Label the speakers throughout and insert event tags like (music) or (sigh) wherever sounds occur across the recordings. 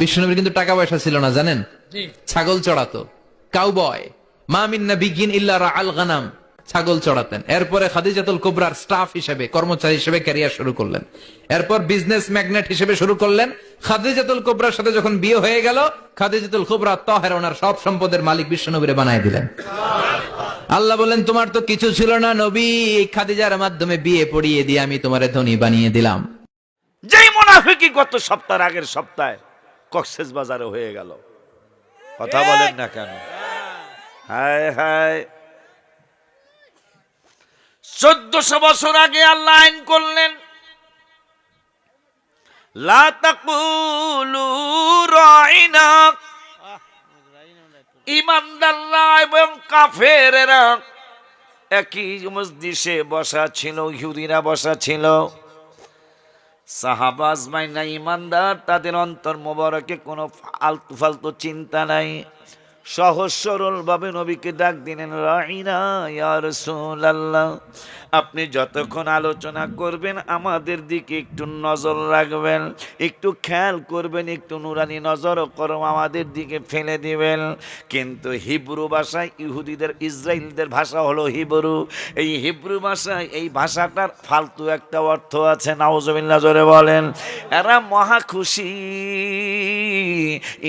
Speaker 1: বিষ্ণুনবীর কিন্তু টাকা পয়সা ছিল না জানেন? ছাগল চড়াতো। কাউবয় মা মিন্না বিগিন ইল্লা আল গানাম। ছাগল চড়াতেন। এরপরে খাদিজাতুল কুবরার স্টাফ হিসেবে কর্মচারী হিসেবে ক্যারিয়ার শুরু করলেন। এরপর বিজনেস ম্যাগনেট হিসেবে শুরু করলেন। খাদিজাতুল কুবরার সাথে যখন বিয়ে হয়ে গেল খাদিজাতুল কুবরা তহের ওনার সব সম্পদের মালিক বিশ্বনবীরে বানাই দিলেন। আল্লাহ বলেন তোমার তো কিছু ছিল না নবী খাদিজার মাধ্যমে বিয়ে পড়িয়ে দিয়ে আমি তোমারে ধনী বানিয়ে দিলাম।
Speaker 2: যেই মোনাফিকি গত সপ্তাহের আগের সপ্তাহে কক্সেস বাজারে হয়ে গেল। কথা বলেন না কেন। হায় হায়। চোদ্দশো বছর আগে আল্লাহ আইন করলেন লা তাকুলু রাইনা ইমানদাল্লাহ এবং কাফেরেরা একই মসজিষে বসা ছিল ইহুদিরা বসা ছিল। সাহাবাজ মাইনা ইমানদার তাদের অন্তর মোবারকে কোনো ফালতু ফালতু চিন্তা নাই। সহজ সরল ভাবে নবীকে ডাক দিলেন রাইনা ইয়া রাসূলুল্লাহ, আপনি যতক্ষণ আলোচনা করবেন, আমাদের দিকে একটু নজর রাখবেন, একটু খেয়াল করবেন, একটু নুরানি নজর করম আমাদের দিকে ফেলে দিবেন। কিন্তু হিব্রু ভাষায় ইহুদিদের ইসরায়েলদের ভাষা হলো হিব্রু। এই হিব্রু ভাষায় এই ভাষাটার ফালতু একটা অর্থ আছে নাউজবিল্লা জোরে বলেন। এরা মহা খুশি।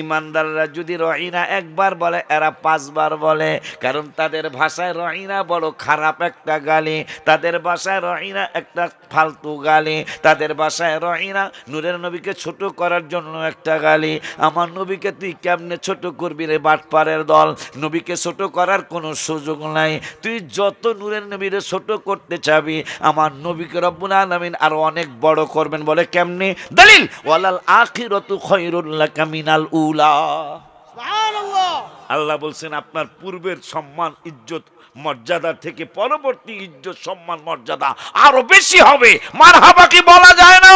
Speaker 2: ইমানদাররা যদি রহিনা একবার বলে, এরা পাঁচবার বলে, কারণ তাদের ভাষায় রহিনা বড় খারাপ একটা গালি, তাদের ভাষায় রহিনা একটা ফালতু গালি, তাদের ভাষায় রহিনা নূরের নবীকে ছোট করার জন্য একটা গালি। আমার নবীকে তুই কেমনে ছোট করবি রে বাটপারের দল? নবীকে ছোট করার কোনো সুযোগ নাই। তুই যত নূরের নবীরে ছোট করতে চাবি, আমার নবীকে রব্বুল আলামিন আরও অনেক বড় করবেন বলে কেমনে? দলিল, ওয়ালাল আখিরাতু খায়রুল কামিনাল উলা। আল্লাহ বলছেন, আপনার পূর্বের সম্মান, ইজ্জত, মর্যাদা থেকে পরবর্তী ইজ্জত, সম্মান, মর্যাদা আরও বেশি হবে। মার হাবা কি বলা যায় না?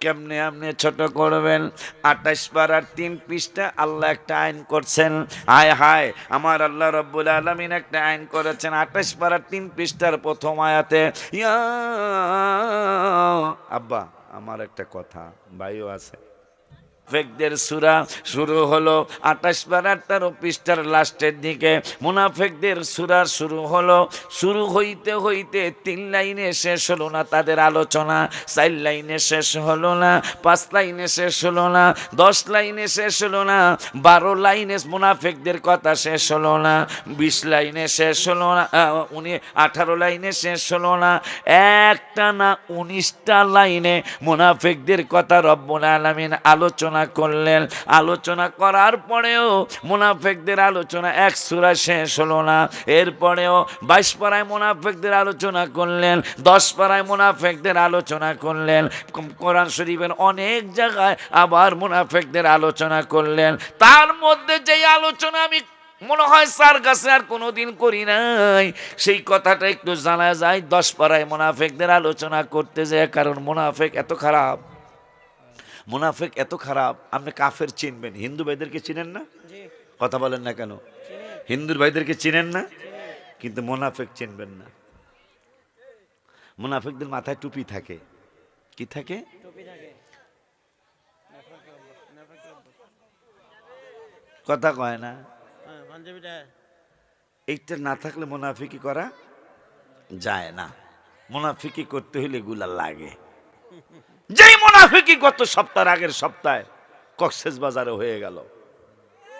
Speaker 2: কেমনে আপনি ছোট করবেন? আঠাশ পাড়ার তিন পৃষ্ঠা, আল্লাহ একটা আইন করছেন। হায় হায়, আমার আল্লাহ রব্বুল আলমিন একটা আইন করেছেন আঠাশ পাড়ার তিন পৃষ্ঠার প্রথম আয়াতে। ইয়া আব্বা, আমার একটা কথা, ভাইও আছে। মুনাফেকদের সুরা শুরু হলো আঠাশ পারার তেরো পৃষ্ঠার লাস্টের দিকে। মুনাফেকদের সুরা শুরু হলো, শুরু হইতে হইতে তিন লাইনে শেষ হলো না তাদের আলোচনা, চার লাইনে শেষ হলো না, পাঁচ লাইনে শেষ হলো না, দশ লাইনে শেষ হলো না, বারো লাইনে মুনাফেকদের কথা শেষ হলো না, বিশ লাইনে শেষ হলো না উনি আঠারো লাইনে শেষ হলো না, একটা না উনিশটা লাইনে মুনাফেকদের কথা রব্বুল আলামিন আলোচনা করলেন। আলোচনা করার পরেও মুনাফেকদের আলোচনা এক সুরা শেষ হলো না। এরপরেও বাইশ পাড়ায় মুনাফেকদের আলোচনা করলেন, দশ পাড়ায় মুনাফেকদের আলোচনা করলেন। কোরআন শরীফের অনেক জায়গায় আবার মুনাফেকদের আলোচনা করলেন। তার মধ্যে যেই আলোচনা আমি মনে হয় স্যার কাছে আর কোনোদিন করি নাই, সেই কথাটা একটু জানা যায়। দশ পাড়ায় মুনাফেকদের আলোচনা করতে যায়, কারণ মুনাফেক এত খারাপ। মুনাফেক এত খারাপ আপনি কাফের চিনবেন। হিন্দু ভাইদেরকে চিনেন না? কথা বলেন না কেন? হিন্দুর ভাইদেরকে চিনেন না? কিন্তু মুনাফেক চিনবেন না। মুনাফেকদের মাথায় টুপি থাকে। কি থাকে? কথা কয় না? এইটা না থাকলে মুনাফিকি করা যায় না। মুনাফিকি করতে হইলে এগুলা লাগে। (laughs) যেই মুনাফিকি গত সপ্তাহের আগের সপ্তাহে কক্সেস বাজারে হয়ে গেল।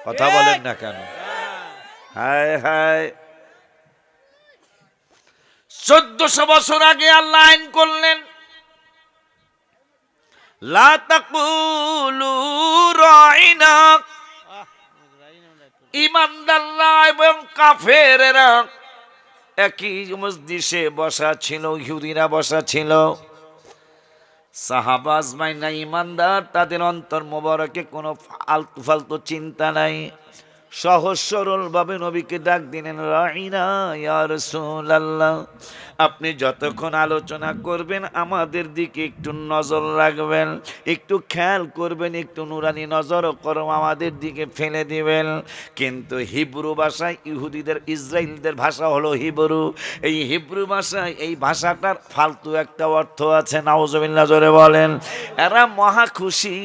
Speaker 2: কথা বলেন না কেন? হায় হায়। চোদ্দশো বছর আগে আল্লাহ আইন করলেন এবং কাফেরেরা একই মসজিষে বসা ছিল, ইহুদিরা বসা ছিল। সাহাবাজ মাইনা ইমানদার, তাদের অন্তর মোবারকে কোনো ফালতু ফালতু চিন্তা নাই। সহজ সরল ভাবে নবীকে ডাক দিলেন, রাইনা ইয়ার রাসূলুল্লাহ। আপনি যতক্ষণ আলোচনা করবেন, আমাদের দিকে একটু নজর রাখবেন, একটু খেয়াল করবেন, একটু নুরানি নজরও করো আমাদের দিকে ফেলে দিবেন। কিন্তু হিব্রু ভাষায় ইহুদিদের ইসরায়েলদের ভাষা হলো হিব্রু। এই হিব্রু ভাষায় এই ভাষাটার ফালতু একটা অর্থ আছে নাউজবিল্লা জোরে বলেন। এরা মহা খুশি।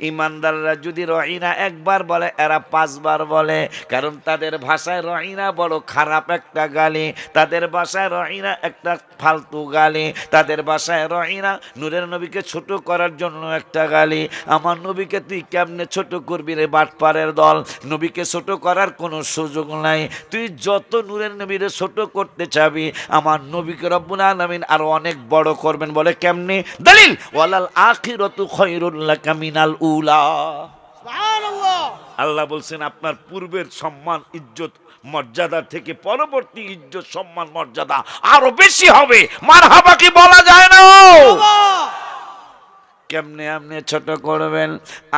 Speaker 2: ইমানদাররা যদি রহিনা একবার বলে, এরা পাঁচবার বলে, কারণ তাদের ভাষায় রহিনা বড় খারাপ একটা গালি। তাদের ভাষায় রহিনা একটা ফালতু গালি, তাদের ভাষায় রহিনা নূরের নবীকে ছোট করার জন্য একটা গালি। আমার নবীকে তুই কেমনে ছোট করবি রে বাটপারের দল? নবীকে ছোট করার কোনো সুযোগ নাই। তুই যত নূরের নবীরে ছোট করতে চাবি, আমার নবীকে রব্বুল আলামিন আরও অনেক বড় করবেন। বলে কেমনে? দলিল, ওয়ালাল আখিরাতু খায়রুল কামিনাল উলা। আল্লাহ বলছেন, আপনার পূর্বের সম্মান, ইজ্জত, মর্যাদা থেকে পরবর্তী ইজ্জত, সম্মান, মর্যাদা আরও বেশি হবে। মার হাবা কি বলা যায় না কেমনে আপনি ছোট করবেন?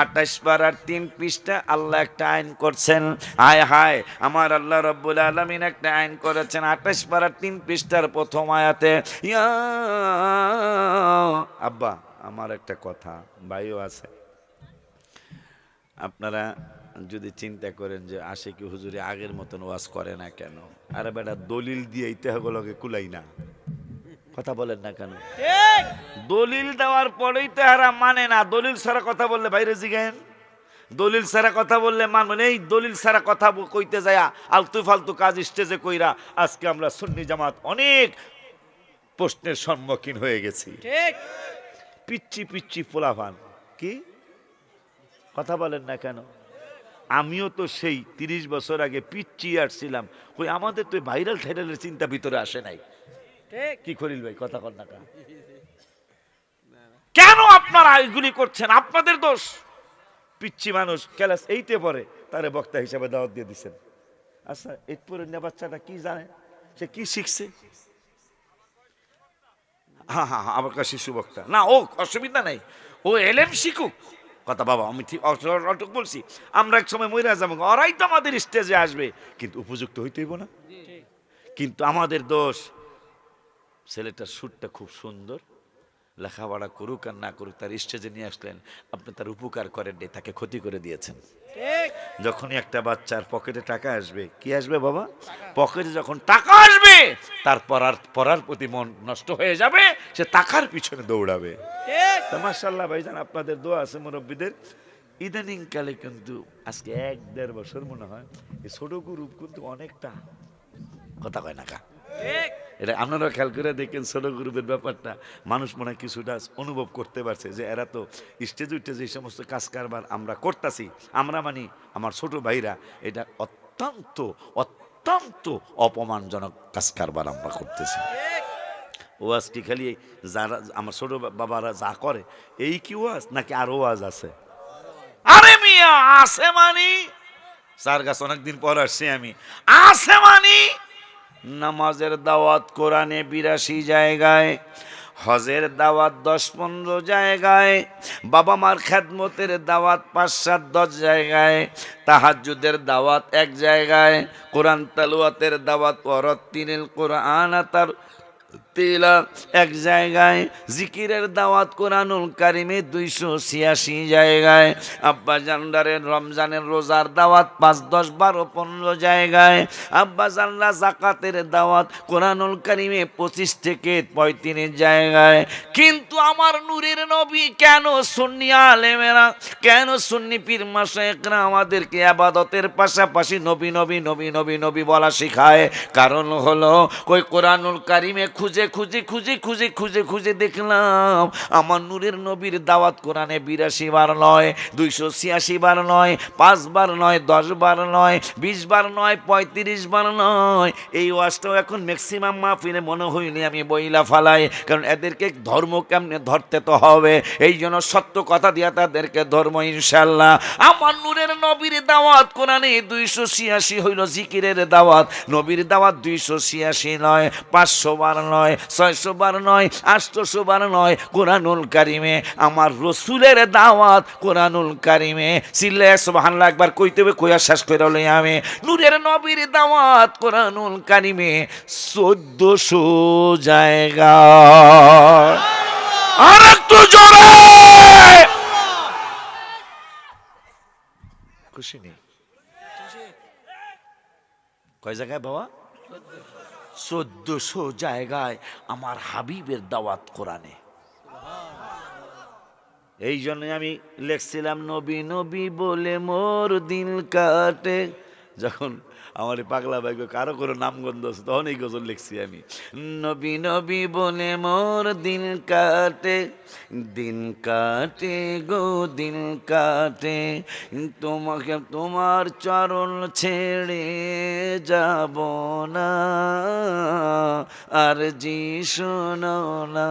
Speaker 2: আঠাশ পাড়ার তিন পৃষ্ঠা আল্লাহ একটা আইন করছেন। হায় হায়, আমার আল্লাহ রব্বুল আলমিন একটা আইন করেছেন আঠাশ পাড়ার তিন পৃষ্ঠার প্রথম আয়াতে। ইয়া আব্বা, আমার একটা কথা, ভাইও আছে। আপনারা যদি চিন্তা করেন যে আসে কি হুজুরে আগের মতন ওয়াজ করে না কেন? আরে বেটা দলিল দিয়ে ইতিহাগুলোকে কুলাই না। কথা বলেন না কেন? দলিল দেওয়ার পরেই তো এরা মানে না। দলিল ছাড়া কথা বললে বাইরে জিগেন। দলিল ছাড়া কথা বললে মানবেন এই দলিল ছাড়া কথা কইতে যায় আলতু ফালতু কাজ স্টেজে কইরা আজকে আমরা সুন্নি জামাত অনেক প্রশ্নের সম্মুখীন হয়ে গেছি। পিচ্ছি পিচ্ছি পোলাভান কি? কথা বলেন না কেন? আমিও তো সেই তিরিশ বছর আগে পিচ্ছি আসছিলাম। কই আমাদের তো ভাইরাল ঠাইরালের চিন্তা ভিতরে আসে নাই। কি করিল ভাই কথা কর না কেন? আপনারা এগুলি করছেন? আপনাদের দোষ। পিচ্ছি মানুষ ক্লাস এইটে পরে তারে বক্তা হিসাবে দাওয়াত দিয়ে দিচ্ছেন আচ্ছা এইট পরে না বাচ্চাটা কি জানে? সে কি শিখছে? হ্যাঁ হ্যাঁ হ্যাঁ আমার কাছে শিশু বক্তা। না ও অসুবিধা নাই। ও এলেম শিখুক। কথা বাবা আমি ঠিক অট- অটক বলছি। আমরা এক সময় মহিলা যাব। ওরাই তো আমাদের স্টেজে আসবে। কিন্তু উপযুক্ত হইতে হইব না। কিন্তু আমাদের দোষ ছেলেটার সুরটা খুব সুন্দর। লেখাপড়া করুক আর না করুক তার স্টেজে নিয়ে আসলেন। আপনি তার উপকার করেন তাকে ক্ষতি করে দিয়েছেন। যখনই একটা বাচ্চার পকেটে টাকা আসবে কি আসবে বাবা? পকেটে যখন টাকা আসবে তার পড়ার পড়ার প্রতি মন নষ্ট হয়ে যাবে সে টাকার পিছনে দৌড়াবে। তা মার্শাল্লাহ ভাইজান আপনাদের দোয়া আছে মুরব্বীদের। ইদানিং কালে কিন্তু আজকে এক দেড় বছর মনে হয় এই ছোট গ্রুপ কিন্তু অনেকটা কথা কয় না কা? এটা আপনারা খেয়াল করে দেখেন ছোট গ্রুপের ব্যাপারটা। মানুষ মনে হয় কিছুটা অনুভব করতে পারছে যে এরা তো স্টেজ উঠে যে সমস্ত কাজ কারবার আমরা করতেছি আমরা মানি আমার ছোট ভাইরা এটা অত্যন্ত অত্যন্ত অপমানজনক কাজ কারবার আমরা করতেছি। ওয়াজ কি খালি যারা, আমার ছোট বাবারা যা করে, এই কি ওয়াজ নাকি আরও ওয়াজ আছে? আরে মিয়া, আছে মানি। স্যার গাছ অনেকদিন পর আসছি আমি। আছে মানি। নামাজের দাওয়াত কোরআনে বিরাশি জায়গায় হজের দাওয়াত দশ পনেরো জায়গায়, বাবা মার খেদমতের দাওয়াত পাঁচ সাত দশ জায়গায় তাহাজুদের দাওয়াত এক জায়গায়, কোরআন তালুয়াতের দাওয়াত পরত তিনিল কোরআন তার এক জায়গায় জিকিরের দাওয়াত কোরআনুল কারিমে দুইশো ছিয়াশি জায়গায়, আব্বা জান্ডারের রমজানের রোজার দাওয়াত পাঁচ, দশ, বারো, পনেরো জায়গায়, আব্বা জান্ডা জাকাতের দাওয়াত কোরআনুল কারিমে পঁচিশ থেকে পঁয়ত্রিশ জায়গায়। কিন্তু আমার নূরের নবী কেন সুন্নি আলেমেরা, কেন সুন্নি পীর মাসায়করা আমাদেরকে আবাদতের পাশাপাশি নবী নবী নবী নবী নবী বলা শেখায়? কারণ হলো ওই কোরআনুল কারিমে খুঁজে খুঁজে খুঁজে খুঁজে খুঁজে খুঁজে দেখলাম আমার নূরের নবীর দাওয়াত কোরআনে বিরাশি বার নয়, দুইশো ছিয়াশি বার নয়, পাঁচ বার নয়, দশ বার নয়, বিশ বার নয়, পঁয়ত্রিশ বার নয়। এই ওয়াজটাও এখন ম্যাক্সিমাম মাহফিলে মনে হইনি আমি বইলা ফালাই, কারণ এদেরকে ধর্ম কেমনে ধরতে তো হবে? এই জন্য সত্য কথা দিয়া তাদেরকে ধর্ম ইনশাল্লাহ আমার নূরের নবীর দাওয়াত কোরআনে দুইশো ছিয়াশি হইল জিকিরের দাওয়াত, নবীর দাওয়াত দুইশো ছিয়াশি নয়, পাঁচশো বার নয়। নয়, ছয়শো বার নয়, আটশোশো বার নয়, কোরআনুল কারিমে। আমার রসুলের দাওয়াত কোরআনুল কারিমে। সিল্লে সুবহানাল্লাহ, একবার কইতে হবে, কইয়া শেষ করে লই আমি। নূরের নবীর দাওয়াত কোরআনুল কারিমে চোদ্দশো জায়গা। আর একটু জোরে। খুশি নেই? কয় জায়গায় বাবা? চোদ্দশো জায়গায় আমার হাবিবের দাওয়াত কোরআনে। এই জন্য আমি লেখছিলাম, নবী নবী বলে মোর দিন কাটে। যখন আমার পাগলা ভাই কারও কোনো নামগন্ধ আছে? তখন এই গজল লিখছি আমি। নবী নবী বলে, মোর দিন কাটে দিন কাটে গো, দিন কাটে। তোমাকে তোমার চরণ ছেড়ে যাব না। আর জি শোনো না,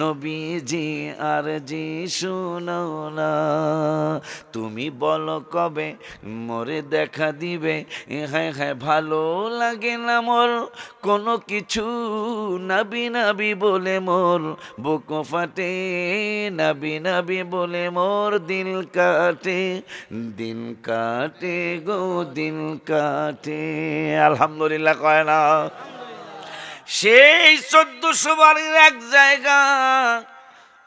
Speaker 2: নবীজি, আর জি শোনো না। তুমি বলো কবে মোরে দেখা দিবে? হ্যাঁ হ্যাঁ ভালো লাগে না মোর। কোনো কিছু নাবি নাবি বলে মোর। বুক ফাটে নাবি নাবি বলে মোর। দিল কাটে দিন কাটে গো দিন কাটে। আলহামদুলিল্লাহ কয় না। সেই চোদ্দশো বাড়ির এক জায়গা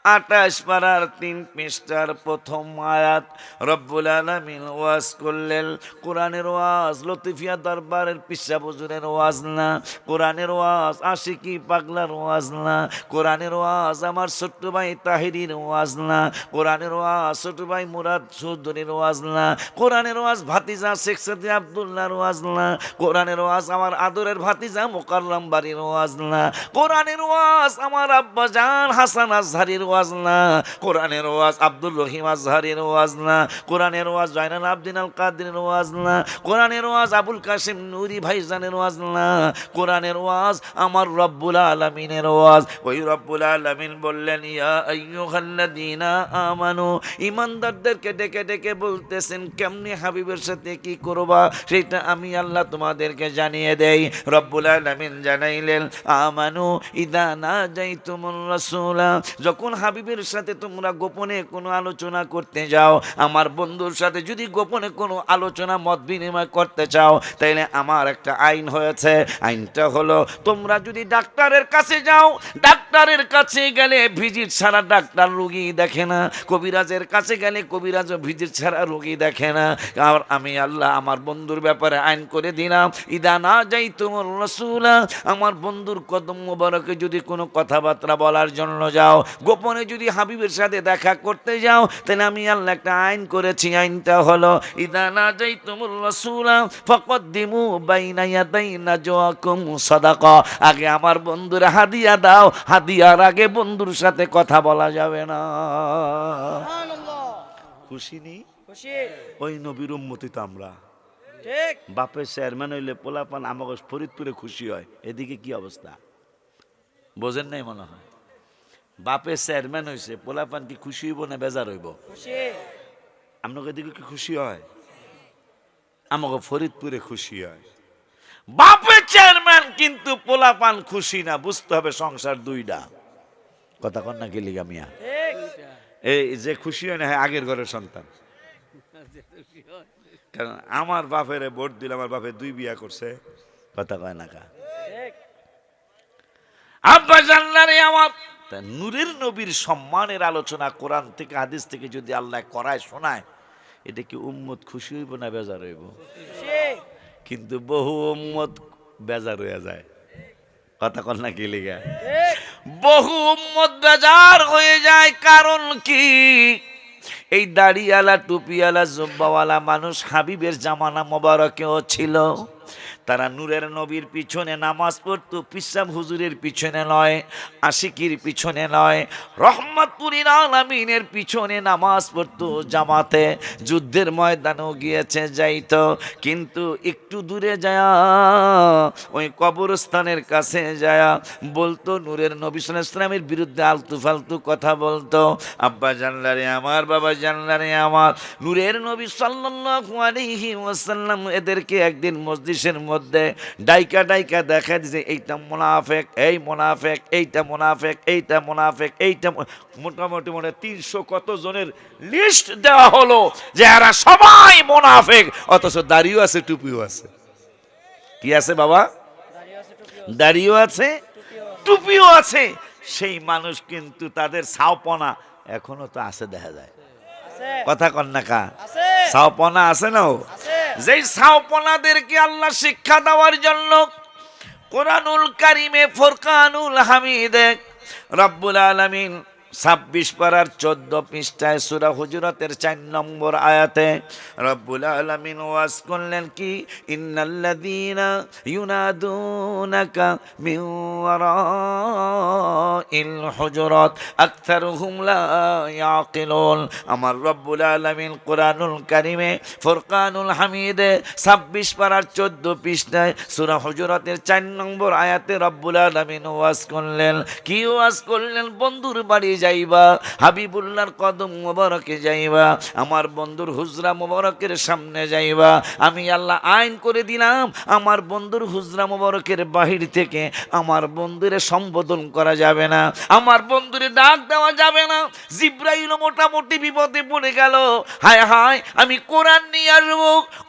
Speaker 2: আটাশ পাড়ার তিন পৃষ্ঠার প্রথম আয়াত। রব্বুল আলমিন ওয়াজ করলেন, কোরআনের ওয়াজ, লতিফিয়া দরবারের পিসা বজুরের ওয়াজ না, কোরআনের ওয়াজ, আশিকি পাগলার ওয়াজ না, কোরআনের ওয়াজ, আমার ছোট্ট ভাই তাহিরির ওয়াজ না, কোরআনের ওয়াজ ছোট ভাই মুরাদ চৌধুরীর ওয়াজ না, কোরআনের ওয়াজ, ভাতিজা শেখ সাদি আবদুল্লাহর ওয়াজ না, কোরআনের ওয়াজ, আমার আদরের ভাতিজা মোকাররম বাড়ির ওয়াজ না, কোরআনের ওয়াজ, আমার আব্বাজান হাসান আজহারির ওয়াজ না, কোরআনের ওয়াজ আব্দুল রহিম আজহারির ওয়াজ না, কোরআনের ওয়াজ জয়নাল আবদিন আল কাদিরের ওয়াজ না, কোরআনের ওয়াজ আবুল কাসিম নুরি ভাইজানের ওয়াজ না, কোরআনের ওয়াজ আমার রব্বুল আলমিনের ওয়াজ। ওই রব্বুল আলমিন বললেন, ইয়া আইয়ুহাল্লাযীনা আমানু ইমানদারদেরকে ডেকে ডেকে বলতেছেন, কেমনি হাবিবের সাথে কি করবা? সেটা আমি আল্লাহ তোমাদেরকে জানিয়ে দেই। রব্বুল আলামিন জানাইলেন, আমানু ইদা না যাই তুমুল রাসূলা, যখন হাবিবের সাথে তোমরা গোপনে কোনো আলোচনা করতে যাও, আমার বন্ধুর সাথে যদি গোপনে কোনো আলোচনা মত বিনিময় করতে চাও, তাইলে আমার একটা আইন হয়েছে। আইনটা হলো, তোমরা যদি ডাক্তারের কাছে যাও, ডাক্তারের কাছে গেলে ভিজিট ছাড়া ডাক্তার রুগী দেখে না, কবিরাজের কাছে গেলে কবিরাজ ভিজিট ছাড়া রুগী দেখে না। আর আমি আল্লাহ আমার বন্ধুর ব্যাপারে আইন করে দিলাম, ইদা না যাই তোমার রসুলা আমার বন্ধুর কদম মোবারকে যদি কোনো কথাবার্তা বলার জন্য যাও, গোপনে যদি হাবিবের সাথে দেখা করতে যাও তাহলে আমি আল্লাহ একটা আইন করেছি। আইনটা হলো ইদা না যাই তোমার রসুলা ফকত দিমু বাইনা ইয়াদাইনা জোয়াকুম সাদাকা। আগে আমার বন্ধুর হাদিয়া দাও হাদিয়ার আগে বন্ধুর সাথে কথা বলা যাবে না। খুশি
Speaker 3: খুশি।
Speaker 2: ওই নবীর উম্মতি তো আমরা।
Speaker 3: ঠিক।
Speaker 2: বাপের চেয়ারম্যান হইলে পোলাপান আমাকে ফরিদপুরে খুশি হয়। এদিকে কি অবস্থা? বোঝেন নাই মনে হয়? বাপের চেয়ারম্যান হয়েছে পোলাপান কি খুশি হইব না বেজার হইব? আপনাকে এদিকে কি খুশি হয়? আমাকে ফরিদপুরে খুশি হয়। বাপের চেয়ারম্যান কিন্তু পোলাপান খুশি না বুঝতে হবে সংসার দুইটা। কথা কন না গেলি মিয়া? এই যে খুশি হয় না হ্যাঁ আগের ঘরের সন্তান। কারণ আমার বাপের ভোট দিলে আমার বাপের দুই বিয়া করছে কথা কয় না কা? আব্বা জানলারে আমার তা নূরের নবীর সম্মানের আলোচনা কোরআন থেকে, হাদিস থেকে যদি আল্লাহ করায়, শোনায়, এটা কি উম্মত খুশি হইব না বেজার হইব? কিন্তু বহু উম্মত বেজার হয়ে যায়। কথা কন না কি লিগা? বহু উম্মত বেজার হয়ে যায়, কারণ কি? এই দাড়িওয়ালা, টুপিওয়ালা, জব্বাওয়ালা মানুষ হাবিবের জামানা মোবারকেও ছিল। তারা নূরের নবীর পিছনে নামাজ পড়তো, পিসাব হুজুরের পিছনে নয়, আশিকির পিছনে নয় রহমতপুরীর আলামিনের পিছনে নামাজ পড়তো, জামাতে যুদ্ধের ময়দানেও গিয়েছে, যাইত। কিন্তু একটু দূরে যায়, ওই কবরস্থানের কাছে যায় বলতো, নূরের নবী ইসলামের বিরুদ্ধে আলতু ফালতু কথা বলতো, আব্বা জানলারে আমার, বাবা জানলারে আমার। নূরের নবী সাল্লাল্লাহু আলাইহি ওয়াসাল্লাম এদেরকে একদিন মসজিদের মধ্যে ডাইকা ডাইকা দেখা দিছে এইটা মোনাফেক এই মোনাফেক এইটা মোনাফেক এইটা মোনাফেক এইটা মোটামুটি মনে তিনশো কত জনের লিস্ট দেওয়া হলো যে এরা সবাই মোনাফেক অথচ দাড়িও আছে টুপিও আছে। কি আছে বাবা? দাড়িও আছে টুপিও আছে। সেই মানুষ কিন্তু তাদের সাওপনা এখনও তো আছে দেখা যায়। কথা কন্যাকা সাওপনা আছে না? যেই সাওপনাদেরকে আল্লাহ শিক্ষা দেওয়ার জন্য কোরআনুল কারিমে ফোরকানুল হামিদে রব্বুল আলমিন ছাব্বিশ পাড়ার চোদ্দ পৃষ্ঠায় সুরা হুজুরতের চার নম্বর আয়াতে রব্বুল আলমিন ওয়াজ করলেন কি? ইন্নাল্লাযীনা ইউনাদুনাকা মিন ওয়ারাইল হুজুরাত আকতারুহুম লা ইয়াকিলুন। আমার রব্বুল আলামিন কোরআনুল কারিমে, ফুরকানুল হামিদে 26 পারার 14 পৃষ্ঠায় সূরা হুজুরাতের 4 নম্বর আয়াতে রব্বুল আলামিন ওয়াজ করলেন। কি ওয়াজ করলেন? বন্ধুর বাড়ি যাইবা, হাবিবুল্লাহর কদম মোবারকে যাইবা, আমার বন্ধুর হুজরা মোবারকের সামনে যাইবা। আমি আল্লাহ আইন করে দিলাম, আমার বন্ধুর হুজরা মোবারকের বাহির থেকে আমার বন্ধুরে সম্বোধন করা যাবে না, আমার বন্ধুরে ডাক দেওয়া যাবে না। জিব্রাইল মোটামুটি বিপদে পড়ে গেল। হায় হায়, আমি কোরআন নিয়ে আসব।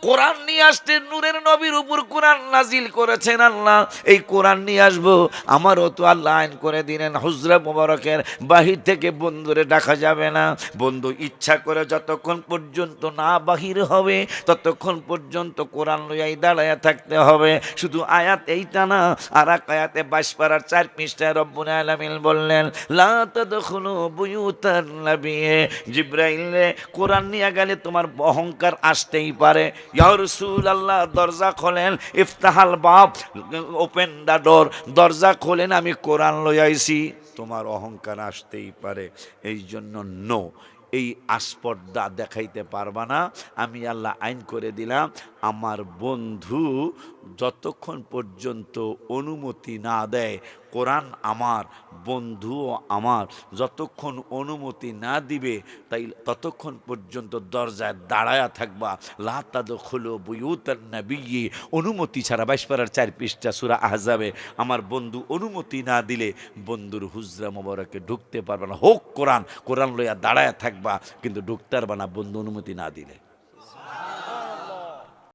Speaker 2: কোরআন নিয়ে আসতে নূরের নবীর উপর কোরআন নাজিল করেছেন আল্লাহ। এই কোরআন নিয়ে আসব, আমারও তো আল্লাহ আইন করে দিলেন হুজরা মোবারকের বাহির থেকে বন্ধুরে ডাকা যাবে না। বন্ধু ইচ্ছা করে যতক্ষণ পর্যন্ত না বাহির হবে, ততক্ষণ পর্যন্ত কোরআন লইয়াই দাঁড়ায় থাকতে হবে। শুধু আয়াত এইটা না, আর এক আয়াতে বাইশ পাড়ার চার পৃষ্ঠায় রব্বুল আলামিন বললেন, লা তাদখুলু বুয়ুতান নাবিয়ে জিব্রাইলে কোরআন নিয়ে গেলে তোমার অহংকার আসতেই পারে। ইয়া রাসূলুল্লাহ, দরজা খোলেন, ইফতাহাল বাব ওপেন দা ডোর, দরজা খোলেন, আমি কোরআন লইয়াইছি। তোমার অহংকার আসতেই পারে। এই জন্য নো, এই আসপর্দা দেখাইতে পারবা না। আমি আল্লাহ আইন করে দিলাম, আমার বন্ধু যতক্ষণ পর্যন্ত অনুমতি না দেয়, কোরআন আমার, বন্ধুও আমার, যতক্ষণ অনুমতি না দিবে, তাই ততক্ষণ পর্যন্ত দরজায় দাঁড়ায়া থাকবা। লাতাদ খুলো বুয়ুতার নাবিয়ে অনুমতি ছাড়া বাইশপাড়ার চার পৃষ্ঠা সুরা আহজাবে। আমার বন্ধু অনুমতি না দিলে বন্ধুর হুজরা মোবারকে ঢুকতে পারবে না। হোক কোরআন কোরআন লইয়া দাঁড়ায়া থাকবা, কিন্তু ঢুকতে পারবা না বন্ধু অনুমতি না দিলে।